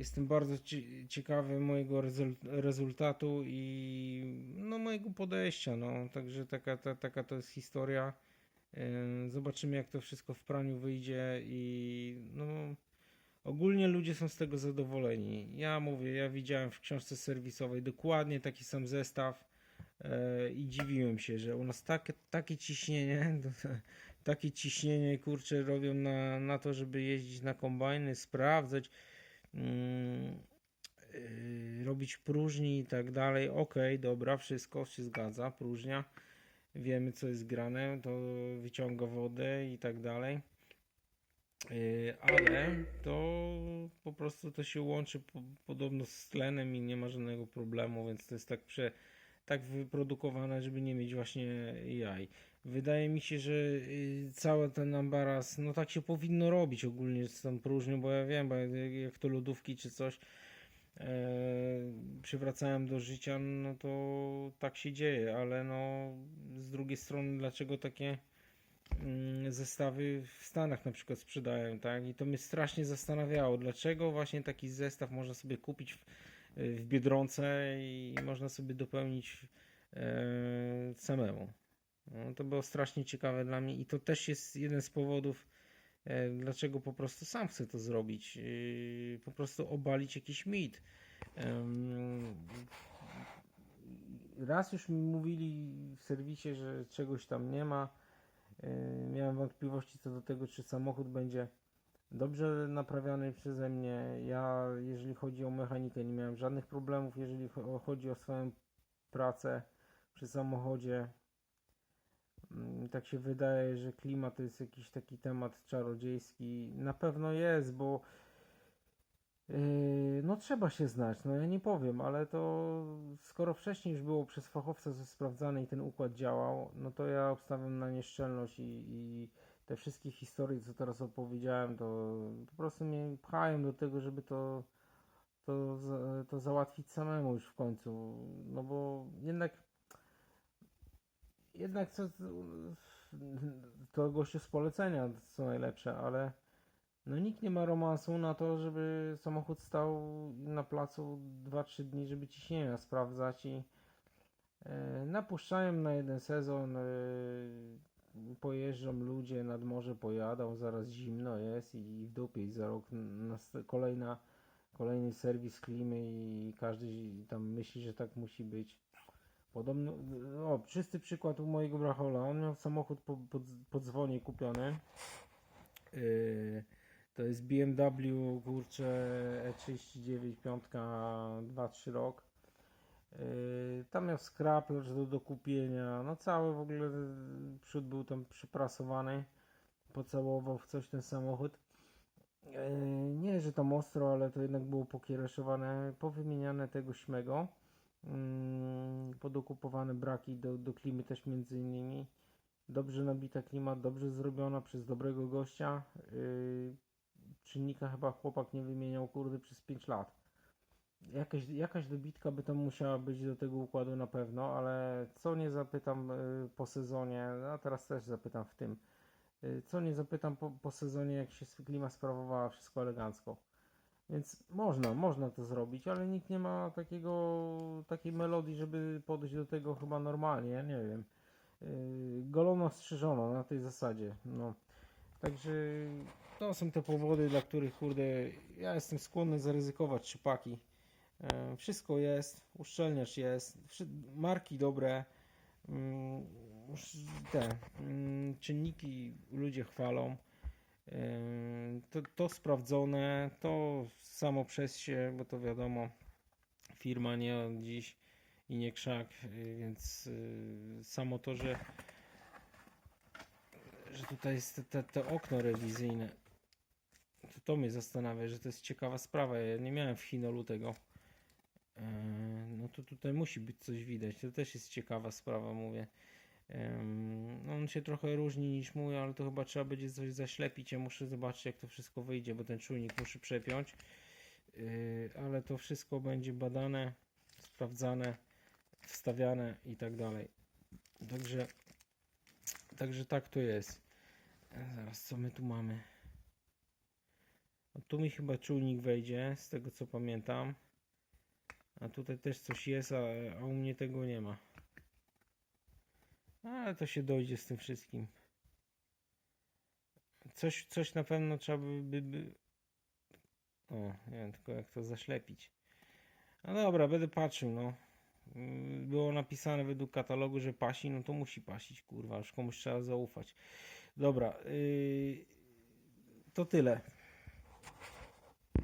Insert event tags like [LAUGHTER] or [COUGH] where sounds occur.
Jestem bardzo cie- ciekawy mojego rezul- rezultatu i no, mojego podejścia. No. Także taka, ta, taka to jest historia. Yy, Zobaczymy, jak to wszystko w praniu wyjdzie i no, ogólnie ludzie są z tego zadowoleni. Ja mówię, ja widziałem w książce serwisowej dokładnie taki sam zestaw yy, i dziwiłem się, że u nas takie, takie ciśnienie, [LAUGHS] takie ciśnienie kurczę robią na, na to, żeby jeździć na kombajny, sprawdzać, robić próżni i tak dalej. Okej, dobra, wszystko się zgadza, próżnia wiemy co jest grane, to wyciąga wodę i tak dalej. Yy, Ale to po prostu to się łączy po, podobno z tlenem i nie ma żadnego problemu, więc to jest tak prze, tak wyprodukowane, żeby nie mieć właśnie jaj. Wydaje mi się, że yy, cały ten ambaras, no tak się powinno robić ogólnie z tą próżnią, bo ja wiem, bo jak, jak to lodówki czy coś e, przywracałem do życia, no to tak się dzieje, ale no z drugiej strony dlaczego takie mm, zestawy w Stanach na przykład sprzedają, tak? I to mnie strasznie zastanawiało, dlaczego właśnie taki zestaw można sobie kupić w, w Biedronce i można sobie dopełnić e, samemu. No, to było strasznie ciekawe dla mnie i to też jest jeden z powodów, e, dlaczego po prostu sam chcę to zrobić. Yy, Po prostu obalić jakiś mit. Raz już mi mówili w serwisie, że czegoś tam nie ma. Miałem wątpliwości co do tego, czy samochód będzie dobrze naprawiany przeze mnie. Ja, jeżeli chodzi o mechanikę, nie miałem żadnych problemów. Jeżeli cho- chodzi o swoją pracę przy samochodzie, mm, tak się wydaje, że klimat to jest jakiś taki temat czarodziejski. Na pewno jest, bo Yy, No trzeba się znać, no ja nie powiem, ale to skoro wcześniej już było przez fachowca sprawdzane i ten układ działał, no to ja obstawiam na nieszczelność i, i te wszystkie historie, co teraz opowiedziałem, to po prostu mnie pchają do tego, żeby to, to, to załatwić samemu już w końcu, no bo jednak jednak co, to gościu z polecenia co najlepsze, ale no nikt nie ma romansu na to, żeby samochód stał na placu 2-3 dni, żeby ciśnienia sprawdzać i e, napuszczają na jeden sezon, e, pojeżdżą ludzie nad morze, pojadą, zaraz zimno jest i w dupie i za rok kolejna, kolejny serwis klimy i każdy tam myśli, że tak musi być. Podobno, o, czysty przykład u mojego brachola, on miał samochód po, po, po dzwonie kupiony. Yy, to jest BMW, kurczę, E E39, piątka, 2-3 rok. Yy, tam miał skrap do, do kupienia. No cały w ogóle yy, przód był tam przyprasowany. Pocałował w coś ten samochód. Yy, nie, że tam ostro, ale to jednak było pokiereszowane, powymieniane tego śmego. Podokupowane braki do, do klimy też między innymi. Dobrze nabita klima, dobrze zrobiona przez dobrego gościa. Czynnika chyba chłopak nie wymieniał kurde przez 5 lat. Jakaś, jakaś dobitka by tam musiała być do tego układu na pewno, ale co nie zapytam y, po sezonie, a teraz też zapytam w tym, y, co nie zapytam po, po sezonie, jak się klima sprawowała, wszystko elegancko. Więc można, można to zrobić, ale nikt nie ma takiego, takiej melodii, żeby podejść do tego chyba normalnie, ja nie wiem. Yy, Golono strzyżono na tej zasadzie, no. Także to są te powody, dla których, kurde, ja jestem skłonny zaryzykować trzypaki. E, Wszystko jest, uszczelniacz jest, marki dobre, mm, te mm, czynniki ludzie chwalą. E, To, to sprawdzone, to samo przez się, bo to wiadomo, firma nie od dziś i nie krzak, y, więc samo to, że że tutaj jest te, te okno rewizyjne. To, to mnie zastanawia, że to jest ciekawa sprawa. Ja nie miałem w Chinolu tego. No to tutaj musi być coś widać. To też jest ciekawa sprawa, mówię. No on się trochę różni niż mój, ale to chyba trzeba będzie coś zaślepić. Ja muszę zobaczyć, jak to wszystko wyjdzie, bo ten czujnik muszę przepiąć. Yy, ale to wszystko będzie badane, sprawdzane, wstawiane i tak dalej. Także, także tak to jest. E, Zaraz, co my tu mamy? Tu mi chyba czujnik wejdzie, z tego co pamiętam. A tutaj też coś jest, a, a u mnie tego nie ma. Ale to się dojdzie z tym wszystkim. Coś, coś na pewno trzeba by, by. O, nie wiem tylko jak to zaślepić. No dobra, będę patrzył, no. Mm, Było napisane według katalogu, że pasi, no to musi pasić, kurwa, już komuś trzeba zaufać. Dobra, yy, to tyle.